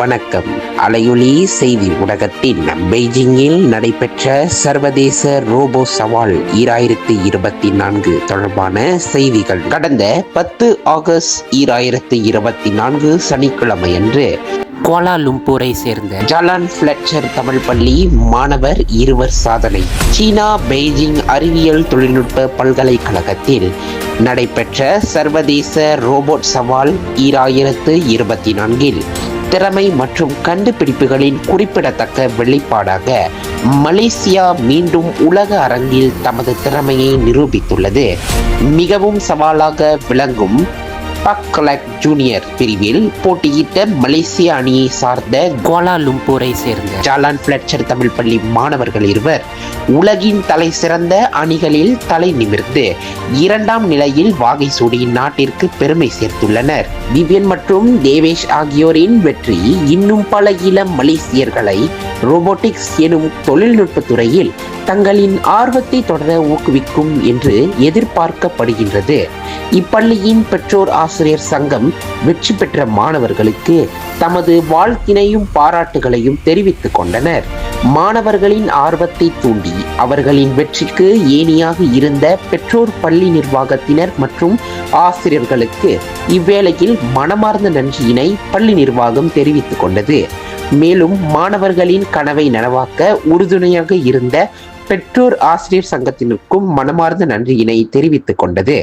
வணக்கம். அலையொலி செய்தி ஊடகத்தின் பெய்ஜிங்கில் நடைபெற்ற சர்வதேச ரோபோ சவால் ஈராயிரத்தி இருபத்தி நான்கு தொடர்பான செய்திகள். கடந்த பத்து ஆகஸ்ட் ஈராயிரத்தி இருபத்தி நான்கு சனிக்கிழமையன்று கோலாலும்பூரை சேர்ந்த ஜலான் பிளட்சர் தமிழ் பள்ளி மாணவர் இருவர் சாதனை. சீனா பெய்ஜிங் அறிவியல் தொழில்நுட்ப பல்கலைக்கழகத்தில் நடைபெற்ற சர்வதேச ரோபோட் சவால் ஈராயிரத்து இருபத்தி நான்கில் திறமை மற்றும் கண்டுபிடிப்புகளின் குறிப்பிடத்தக்க வெளிப்பாடாக மலேசியா மீண்டும் உலக அரங்கில் தமது திறமையை நிரூபித்துள்ளது. மிகவும் சவாலாக விளங்கும் பக்லக் ஜூனியர் பிரிவில் போட்டியிட்ட மலேசிய அணியை சார்ந்த கோலாலும்பூரை சேர்ந்த ஜாலான் பிளட்சர் தமிழ் பள்ளி மாணவர்கள் இருவர் உலகின் தலை சிறந்த அணிகளில் தலை நிமிர்ந்து இரண்டாம் நிலையில் வாகை சூடி நாட்டிற்கு பெருமை சேர்த்துள்ளனர். திவ்யன் மற்றும் தேவேஷ் ஆகியோரின் வெற்றி இன்னும் பல இளம் மலேசியர்களை ரோபோட்டிக்ஸ் எனும் தொழில்நுட்ப துறையில் தங்களின் ஆர்வத்தை தொடர ஊக்குவிக்கும் என்று எதிர்பார்க்கப்படுகின்றது. இப்பள்ளியின் பெற்றோர் ஆசிரியர் சங்கம் வெற்றி பெற்ற மாணவர்களுக்கு தமது வாழ்த்தினையும் பாராட்டுகளையும் தெரிவித்துக் கொண்டனர். மாணவர்களின் ஆர்வத்தை தூண்டி அவர்களின் வெற்றிக்கு ஏணியாக இருந்த பெற்றோர் பள்ளி நிர்வாகத்தினர் மற்றும் ஆசிரியர்களுக்கு இவ்வேளையில் மனமார்ந்த நன்றியினை பள்ளி நிர்வாகம் தெரிவித்துக் கொண்டது. மேலும் மாணவர்களின் கனவை நனவாக்க உறுதுணையாக இருந்த பெற்றோர் ஆசிரியர் சங்கத்தினருக்கும் மனமார்ந்த நன்றியினை தெரிவித்துக் கொண்டது.